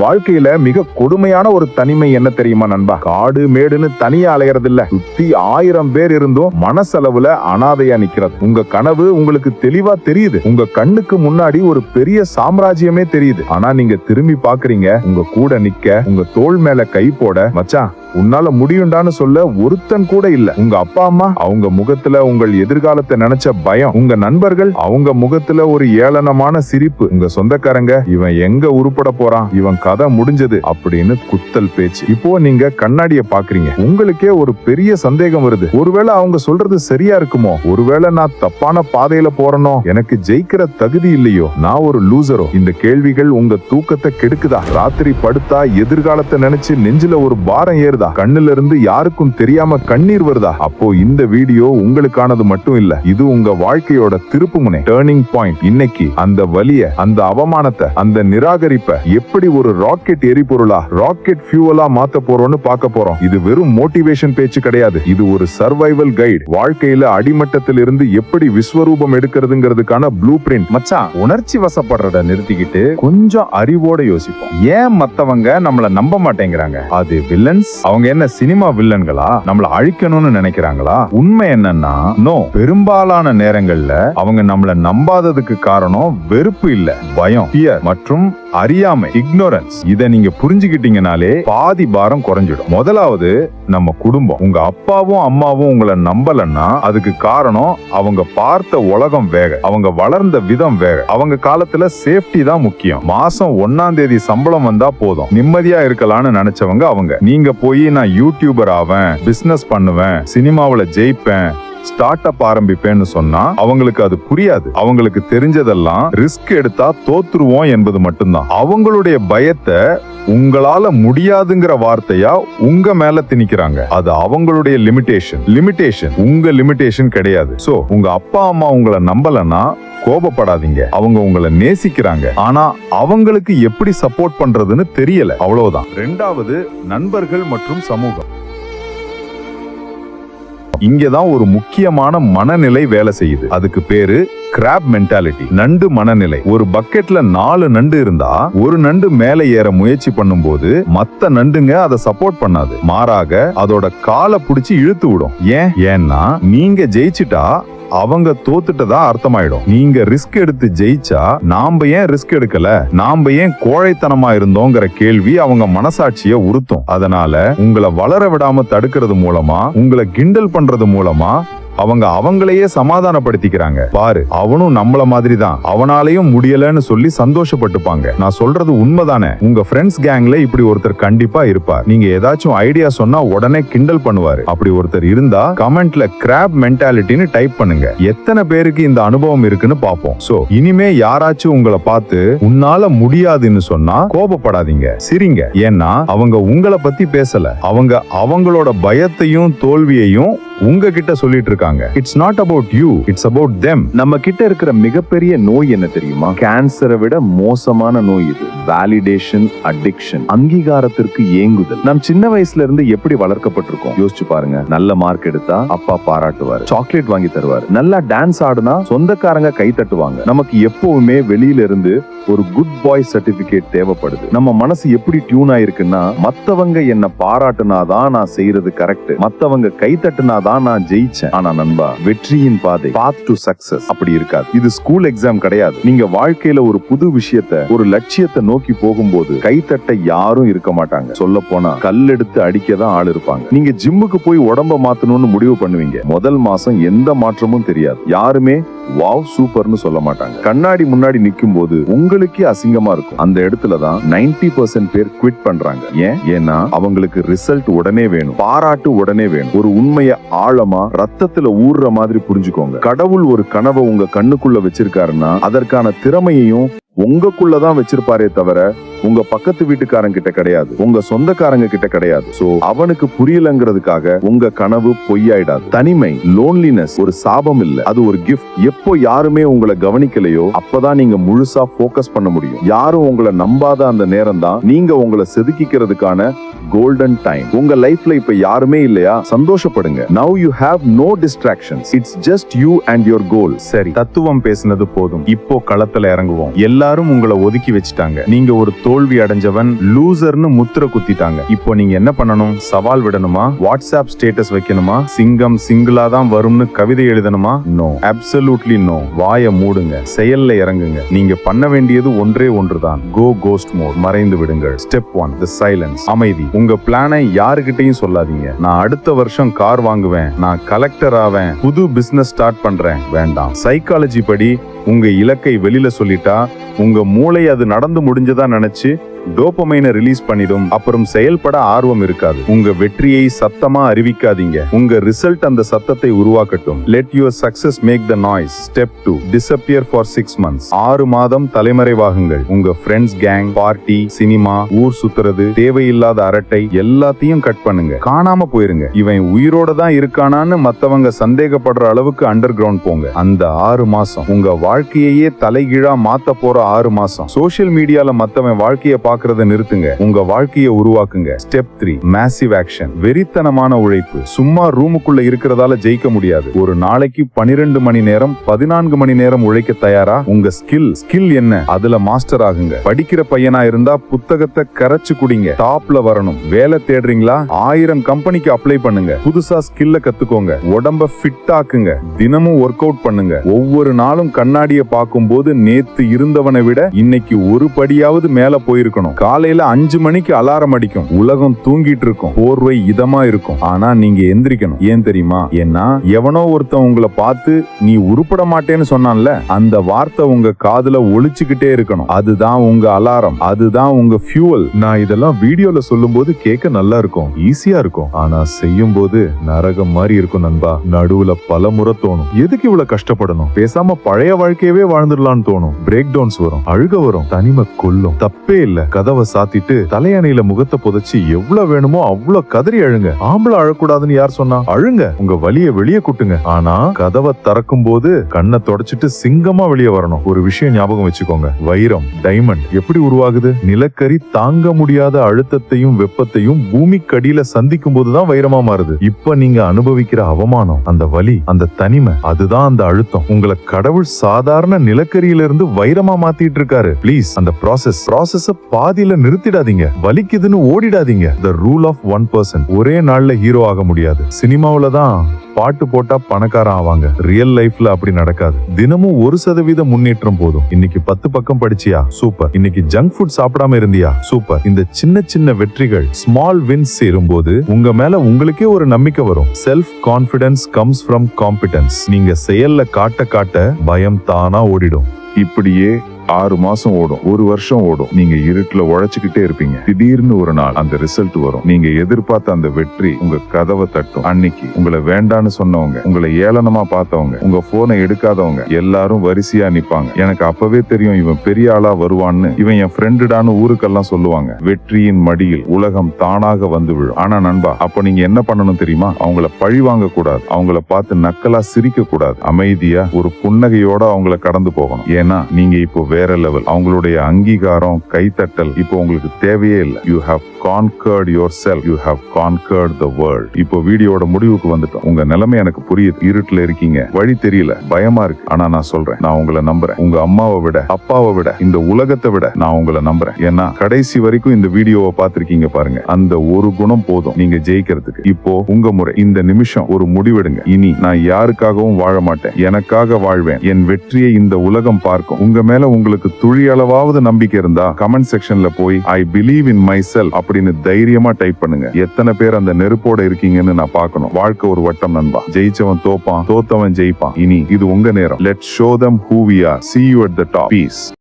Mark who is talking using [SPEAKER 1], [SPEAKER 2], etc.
[SPEAKER 1] வாழ்க்கையில மிக கொடுமையான ஒரு தனிமை என்ன தெரியுமா நண்பா? காடு மேடுன்னு தனியா அலையறது இல்ல சுத்தி ஆயிரம் பேர் இருந்தும் மனசளவுல அனாதையா நிக்கிறது. உங்க கனவு உங்களுக்கு தெளிவா தெரியுது. உங்க கண்ணுக்கு முன்னாடி ஒரு பெரிய சாம்ராஜ்யமே தெரியுது. ஆனா நீங்க திரும்பி பாக்குறீங்க உங்க கூட நிக்க உங்க தோள் மேல கை போட மச்சான் உன்னால முடியும்டான்னு சொல்ல ஒருத்தன் கூட இல்ல. உங்க அப்பா அம்மா அவங்க முகத்துல உங்கள் எதிர்காலத்தை நினைச்ச பயம் உங்க நண்பர்கள் அவங்க முகத்துல ஒரு ஏளனமான சிரிப்பு. உங்க சொந்தக்காரங்க இவன் எங்க உருப்பட போறான் இவன் கதை முடிஞ்சது அப்படின்னு குத்தல் பேச்சு. இப்போ நீங்க கண்ணாடிய பாக்குறீங்க. உங்களுக்கே ஒரு பெரிய சந்தேகம் வருது. ஒருவேளை அவங்க சொல்றது சரியா இருக்குமோ? ஒருவேளை நான் தப்பான பாதையில போறனோ? எனக்கு ஜெயிக்கிற தகுதி இல்லையோ? நான் ஒரு லூசரோ இந்த கேள்விகள் உங்க தூக்கத்தை கெடுக்குதா? ராத்திரி படுத்தா எதிர்காலத்தை நினைச்சு நெஞ்சில ஒரு பாரம் ஏறுதா? கண்ணுல இருந்து யாருக்கும் தெரியாம கண்ணீர் வருதா? அப்போ இந்த வீடியோ உங்களுக்கானது மட்டும் இல்ல இது உங்க வாழ்க்கையோட திருப்புமுனை டேர்னிங் பாயிண்ட் இன்னைக்கு அந்த வலிய அந்த அவமானத்தை அந்த நிராகரிப்பை எப்படி ஒரு ராக்கெட் எரிபொருளா ராக்கெட் ஃபியூவலா மாத்த போறோம்னு பார்க்க போறோம். இது வெறும் மோட்டிவேஷன் பேச்சு கிடையாது. இது ஒரு சர்வைவல் கைடு வாழ்க்கையில அடிமட்டத்தில் இருந்து எப்படி விஸ்வரூபம் எடுக்கிறதுங்கிறதுக்கான ப்ளூ பிரிண்ட்
[SPEAKER 2] மச்சான் உணர்ச்சி வசப்படுறத நிறுத்திக்கிட்டு கொஞ்சம் அறிவோட யோசிப்போம். ஏன் மத்தவங்க நம்மள நம்ப மாட்டேங்கிறாங்க? அது வில்லன்ஸ் அவங்க அவங்க என்ன சினிமா வில்லன்களா? நம்மள அழிக்கணும்னு நினைக்கிறாங்களா? உண்மை என்னன்னா நோ பெரும்பாலான நேரங்கள்ல அவங்க நம்மள நம்பாததுக்கு காரணம் வெறுப்பு இல்ல பயம் fear மற்றும் அறியாமை இக்னோரன்ஸ் இதை நீங்க புரிஞ்சுக்கிட்டீங்கனாலே பாதி பாரம் குறைஞ்சிடும். முதலாவது நம்ம குடும்பம். உங்க அப்பாவும் அம்மாவும் உங்களை நம்பலன்னா அதுக்கு காரணம் அவங்க பார்த்த உலகம் வேக. அவங்க வளர்ந்த விதம் வேக. அவங்க காலத்துல சேஃப்டி தான் முக்கியம். மாசம் ஒன்னாம் தேதி சம்பளம் வந்தா போதும். நிம்மதியா இருக்கலாம்னு நினைச்சவங்க அவங்க. நீங்க போய் நான் யூடியூபர் ஆவேன் பிசினஸ் பண்ணுவேன் சினிமாவில் ஜெயிப்பேன் ஸ்டார்ட் அப் ஆரம்பிப்பேன்னு சொன்னா அவங்களுக்கு அது புரியாது. அவங்களுக்கு தெரிஞ்சதெல்லாம் ரிஸ்க் எடுத்தா தோத்துருவோம் என்பது மட்டும்தான். அவங்களுடைய பயத்தை உங்களால முடியாதுங்கிற வார்த்தையா உங்க மேல திணிக்கிறாங்க. அது அவங்களுடைய லிமிடேஷன் லிமிடேஷன் உங்க லிமிடேஷன் கிடையாது. சோ உங்க அப்பா அம்மா உங்களை நம்பலன்னா கோபப்படாதீங்க. அவங்க உங்களை நேசிக்கிறாங்க. ஆனா அவங்களுக்கு எப்படி சப்போர்ட் பண்றதுன்னு தெரியல. அவ்வளவுதான். ரெண்டாவது நண்பர்கள் மற்றும் சமூகம். இங்கதான் ஒரு முக்கியமான மனநிலை வேலை செய்யுது. அதுக்கு பேரு கிராப் மென்டாலிட்டி நண்டு மனநிலை. ஒரு பக்கெட்ல நாலு நண்டு இருந்தா ஒரு நண்டு மேல ஏற முயற்சி பண்ணும்போது மத்த நண்டுங்க அதை சப்போர்ட் பண்ணாது. மாறாக அதோட காலை புடிச்சு இழுத்து விடும். ஏன்? ஏன்னா நீங்க ஜெயிச்சிட்டா அவங்க தோத்துட்டதா அர்த்தமாயிடும். நீங்க ரிஸ்க் எடுத்து ஜெயிச்சா நாம ஏன் ரிஸ்க் எடுக்கல? நாம ஏன் கோழைத்தனமா இருந்தோங்கிற கேள்வி அவங்க மனசாட்சிய உறுத்தும். அதனால உங்களை வளர விடாம தடுக்கிறது மூலமா உங்களை கிண்டல் பண்றது மூலமா அவங்க அவங்களையே சமாதானப்படுத்திக்கிறாங்க. பாரு அவனும் நம்மள மாதிரி தான் அவனாலையும் முடியலன்னு சொல்லி சந்தோஷப்பட்டுப்பாங்க. நான் சொல்றது உண்மைதானே? உங்க ஃப்ரெண்ட்ஸ் கேங்ல இப்படி ஒருத்தர் கண்டிப்பா இருப்பார். நீங்க ஏதாச்சும் ஐடியா சொன்னா உடனே கிண்டல் பண்ணுவாரு. அப்படி ஒருத்தர் இருந்தா கமெண்ட்ல கிராப் மென்டாலிட்டின்னு டைப் பண்ணுங்க. எத்தனை பேருக்கு இந்த அனுபவம் இருக்குன்னு பாப்போம் சோ இனிமே யாராச்சும் உங்களை பார்த்து உன்னால முடியாதுன்னு சொன்னா கோபப்படாதீங்க. சிரிங்க. ஏன்னா அவங்க உங்களை பத்தி பேசல. அவங்க அவங்களோட பயத்தையும் தோல்வியையும் உங்ககிட்ட சொல்லிட்டு இருக்காங்க. It's not about you it's about them
[SPEAKER 1] நம்ம கிட்ட இருக்கிற மிகப்பெரிய நோய் என்ன தெரியுமா? கேன்சரை விட மோசமான நோய் இது. வேலிடேஷன் அடிக்ஷன் அங்கீகாரத்திற்கு ஏங்குதல். நம் சின்ன வயசுல இருந்து எப்படி வளர்க்கப்பட்டிருக்கோம்? யோசிச்சு பாருங்க. நல்ல மார்க் எடுத்தா அப்பா பாராட்டுவாரு. சாக்லேட் வாங்கி தருவார். நல்லா டான்ஸ் ஆடுனா சொந்தக்காரங்க கை தட்டுவாங்க. நமக்கு எப்பவுமே வெளியில இருந்து ஒரு குட் பாய் சர்டிபிகேட் தேவைப்படுது. நம்ம மனசு எப்படி டியூன் ஆயிருக்குன்னா மத்தவங்க என்ன பாராட்டுனாதான் நான் செய்யறது கரெக்ட் மத்தவங்க கை தட்டுனாதான் நான் ஜெயிச்சேன். ஆனா நண்பா வெற்றியின் பாதை பாத் டு சக்சஸ் அப்படி இருக்காது. இது ஸ்கூல் எக்ஸாம் கிடையாது. நீங்க வாழ்க்கையில ஒரு புது விஷயத்த ஒரு லட்சியத்தை நோக்கி போகும்போது கைத்தட்ட யாரும் இருக்க மாட்டாங்க. சொல்ல போனா கல் எடுத்து அடிக்க தான் ஆள் இருப்பாங்க. நீங்க ஜிம்முக்கு போய் உடம்ப மாத்தணும்னு முடிவு பண்ணுவீங்க. முதல் மாசம் எந்த மாற்றமும் தெரியாது. யாருமே வாவ் சூப்பர்னு சொல்ல மாட்டாங்க. கண்ணாடி முன்னாடி நிற்கும் போது உங்களுக்கே அசிங்கமா இருக்கும். அந்த இடத்துல தான் 90% பர்சன்ட் பேர் குவிட் பண்றாங்க. ஏன்? ஏன்னா அவங்களுக்கு ரிசல்ட் உடனே வேணும். பாராட்டு உடனே வேணும். ஒரு உண்மையை ஆழமா ரத்தத்துல ஊறுற மாதிரி புரிஞ்சுக்கோங்க. கடவுள் ஒரு கனவை உங்க கண்ணுக்குள்ள வச்சிருக்காருன்னா அதற்கான திறமையையும் உங்களுக்குள்ளதான் வச்சிருப்பாரே தவிர உங்க பக்கத்து வீட்டுக்காரங்க கிட்ட கிடையாது. உங்க சொந்தக்காரங்க கிட்ட கிடையாது. சோ அவனுக்கு புரியலங்கிறதுக்காக உங்க கனவு பொய்யாயிடாது. தனிமை லோன்லினஸ் ஒரு சாபம் இல்ல. அது ஒரு கிஃப்ட் எப்போ யாருமே உங்களை கவனிக்கலையோ அப்பதான் நீங்க முழுசா போக்கஸ் பண்ண முடியும். யாரும் உங்களை நம்பாத அந்த நேரம் தான் நீங்க உங்களை செதுக்கிக்கிறதுக்கான கோல்டன் டைம் உங்க லைஃப்ல இப்ப யாருமே இல்லையா? சந்தோஷப்படுங்க. Now you have no distractions it's just you and your goal
[SPEAKER 2] சரி தத்துவம் பேசுனது போதும். இப்போ களத்துல இறங்குவோம். எல்லாரும் உங்களை ஒதுக்கி வச்சுட்டாங்க. நீங்க ஒரு தோல்வி அடைஞ்சவன் லூசர்னு முத்திர குத்திட்டாங்க. இப்போ நீங்க என்ன பண்ணணும்? சவால் விடணுமா? வாட்ஸ்அப் ஸ்டேட்டஸ் வைக்கணுமா? சிங்கம் சிங்கிளா தான் வரும்னு கவிதை எழுதணுமா? நோ அப்சல்யூட்லி நோ வாய மூடுங்க. செயல்ல இறங்குங்க. நீங்க பண்ண வேண்டியது ஒன்றே ஒன்றுதான். கோ கோஸ்ட் மோட் மறைந்து விடுங்கள். ஸ்டெப் ஒன் தி சைலன்ஸ் அமைதி. உங்க பிளானை யாருகிட்டயும் சொல்லாதீங்க. நான் அடுத்த வருஷம் கார் வாங்குவேன். நான் கலெக்டர் ஆவேன். புது பிசினஸ் ஸ்டார்ட் பண்றேன். வேண்டாம். சைக்காலஜி படி உங்க இலக்கை வெளியில சொல்லிட்டா உங்க மூளை அது நடந்து முடிஞ்சதா நினைச்சு டோபமைனை ரிலீஸ் பண்ணிடும். அப்புறம் செயல்பட ஆர்வம் இருக்காது. உங்க வெற்றியை சத்தமா அறிவிக்காதீங்க. உங்க ரிசல்ட் அந்த சத்தத்தை உருவாக்கட்டும். Let your success make the noise step to disappear for six months ஆறு மாதம் தலைமறைவாகுங்கள். உங்க ஃப்ரெண்ட்ஸ் கேங் பார்ட்டி சினிமா ஊர் சுத்துறது தேவையில்லாத அரட்டை எல்லாத்தையும் கட் பண்ணுங்க. காணாம போயிருங்க. இவன் உயிரோட தான் இருக்கானான்னு மத்தவங்க சந்தேகப்படுற அளவுக்கு அண்டர் கிரவுண்ட் போங்க. அந்த ஆறு மாசம் உங்க வாழ்க்கையையே தலைகீழா மாத்த போற ஆறு மாசம். சோசியல் மீடியால மத்தவன் வாழ்க்கையை பார்க்க பாக்குறத நிறுத்துங்க. உங்க வாழ்க்கைய உருவாக்குங்க. ஸ்டெப் த்ரீ மேசிவ் ஆக்ஷன் வெறித்தனமான உழைப்பு. சும்மா ரூமுக்குள்ள இருக்கிறதால ஜெயிக்க முடியாது. ஒரு நாளைக்கு பனிரெண்டு மணி நேரம் பதினான்கு மணி நேரம் உழைக்க தயாரா? உங்க ஸ்கில் ஸ்கில் என்ன? அதுல மாஸ்டர் ஆகுங்க. படிக்கிற பையனா இருந்தா புத்தகத்தை கரைச்சு குடிங்க. டாப்ல வரணும். வேலை தேடுறீங்களா? ஆயிரம் கம்பெனிக்கு அப்ளை பண்ணுங்க. புதுசா ஸ்கில்ல கத்துக்கோங்க. உடம்ப ஃபிட் ஆக்குங்க. தினமும் ஒர்க் அவுட் பண்ணுங்க. ஒவ்வொரு நாளும் கண்ணாடிய பார்க்கும்போது நேத்து இருந்தவனை விட இன்னைக்கு ஒரு படியாவது மேல போயிருக்கணும். காலையில அஞ்சு மணிக்கு அலாரம் அடிக்கும். உலகம் தூங்கிட்டு இருக்கும் போர்வை இதமா இருக்கும் ஆனா நீங்க எந்திரிக்கணும். ஏன் தெரியுமா? ஏன்னா எவனோ ஒருத்தன் உங்களை பார்த்து நீ உருப்பட மாட்டேன்னு சொன்னான்ல? அந்த வார்த்தை உங்க காதுல ஒழிச்சுக்கிட்டே இருக்கணும். அதுதான் உங்க அலாரம். அதுதான் உங்க ஃபியூவல்
[SPEAKER 3] நான் இதெல்லாம் வீடியோல சொல்லும்போது கேட்க நல்லா இருக்கும். ஈஸியா இருக்கும். ஆனா செய்யும் போது நரகம் மாதிரி இருக்கும் நண்பா. நடுவுல பல முறை தோணும். எதுக்கு இவ்வளவு கஷ்டப்படணும்? பேசாம பழைய வாழ்க்கையவே வாழ்ந்துடலாம்னு தோணும். பிரேக் டவுன்ஸ் வரும். அழுக வரும். தனிமை கொல்லும். தப்பே இல்லை. கதவை சாத்திட்டு தலையணையில முகத்தை புதைச்சு எவ்வளவு வேணுமோ அவ்வளவு கதறி அழுங்க. ஆம்பளை அழக்கூடாதுன்னு யார் சொன்னா? அழுங்க. உங்க வலிய வெளியே கூட்டுங்க. ஆனா கதவை திறக்கும் போது கண்ணை தொடச்சிட்டு சிங்கமா வெளியே வரணும். ஒரு விஷயம் ஞாபகம் வச்சுக்கோங்க. வைரம் டைமண்ட் எப்படி உருவாகுது? நிலக்கரி தாங்க முடியாத அழுத்தத்தையும் வெப்பத்தையும் பூமிக்கடியில சந்திக்கும் போதுதான் வைரமா மாறுது. இப்ப நீங்க அனுபவிக்கிற அவமானம் அந்த வலி அந்த தனிமை அதுதான் அந்த அழுத்தம். உங்களை கடவுள் சாதாரண நிலக்கரியிலிருந்து வைரமா மாத்திட்டு இருக்காரு. ப்ளீஸ் அந்த ப்ராசஸ் ப்ராசஸ பாதியில நிறுத்திடாதீங்க. வலிக்குதுன்னு ஓடிடாதீங்க. The rule of one person ஒரே நாள்ல ஹீரோ ஆக முடியாது. சினிமாவில தான் பாட்டு போட்டா பணக்காரன் ஆவாங்க. ரியல் லைஃப்ல அப்படி நடக்காது. தினமும் ஒரு சதவீத முன்னேற்றம் போதும். இன்னைக்கு பத்து பக்கம் படிச்சியா? சூப்பர் இன்னைக்கு ஜங்க் ஃபுட் சாப்பிடாம இருந்தியா? சூப்பர் இந்த சின்ன சின்ன வெற்றிகள் ஸ்மால் வின்ஸ் சேரும்போது உங்க மேல உங்களுக்கே ஒரு நம்பிக்கை வரும். Self confidence comes from competence நீங்க செயல்ல காட்ட காட்ட பயம் தானா ஓடிடும்.
[SPEAKER 1] இப்படியே ஆறு மாசம் ஓடும் ஒரு வருஷம் ஓடும். நீங்க இருட்டுல உழைச்சுக்கிட்டே இருப்பீங்க. திடீர்னு ஒரு நாள் அந்த ரிசல்ட் வரும். நீங்க எதிர்பார்த்த அந்த வெற்றி உங்க கதவை தட்டும். அன்னைக்கு உங்களை வேண்டான்னு சொன்னவங்க உங்களை ஏளனமா பார்த்தவங்க உங்க போனை எடுக்காதவங்க எல்லாரும் வரிசையா நிப்பாங்க. எனக்கு அப்பவே தெரியும் இவன் பெரிய ஆளா வருவான்னு. இவன் என் ஃப்ரெண்டுடான்னு ஊருக்கெல்லாம் சொல்லுவாங்க. வெற்றியின் மடியில் உலகம் தானாக வந்து விழும். ஆனா நண்பா அப்ப நீங்க என்ன பண்ணணும் தெரியுமா? அவங்கள பழி வாங்க கூடாது அவங்கள பார்த்து நக்கலா சிரிக்க கூடாது அமைதியா ஒரு புன்னகையோட அவங்கள கடந்து போகணும். ஏன்னா நீங்க இப்போ வேற லெவல் அவங்களுடைய அங்கீகாரம் கைத்தட்டல் இப்போ உங்களுக்கு தேவையே இல்லை. You have conquered your self you have conquered the world இப்போ வீடியோட முடிவுக்கு வந்துட்டோம். உங்க நிலைமை எனக்கு புரியுது. இருட்டுல இருக்கீங்க. வழி தெரியல. பயமா இருக்கு. ஆனா நான் சொல்றேன். நான் உங்களை நம்புறேன். உங்க அம்மாவை விட அப்பாவை விட இந்த உலகத்தை விட நான் உங்களை நம்புறேன். ஏன்னா கடைசி வரைக்கும் இந்த வீடியோவை பார்த்திருக்கீங்க பாருங்க. அந்த ஒரு குணம் போதும். நீங்க ஜெயிக்கிறதுக்கு. இப்போ உங்க முறை. இந்த நிமிஷம் ஒரு முடிவெடுங்க. இனி நான் யாருக்காகவும் வாழ மாட்டேன். எனக்காக வாழ்வேன். என் வெற்றியை இந்த உலகம் பார்க்கும். உங்க மேல உங்களுக்கு துளி அளவாவது நம்பிக்கை இருந்தா கமெண்ட் செக்ஷன்ல போய் ஐ பிலீவ் இன் மை செல் அப்படின்னு தைரியமா டைப் பண்ணுங்க. எத்தனை பேர் அந்த நெருப்போட இருக்கீங்கன்னு நான் பார்க்கணும். வாழ்க்கை ஒரு வட்டம் நண்பா. ஜெயிச்சவன் தோப்பான் தோத்தவன் ஜெயிப்பான். இனி இது உங்க நேரம். Let show them who we are see you at the top peace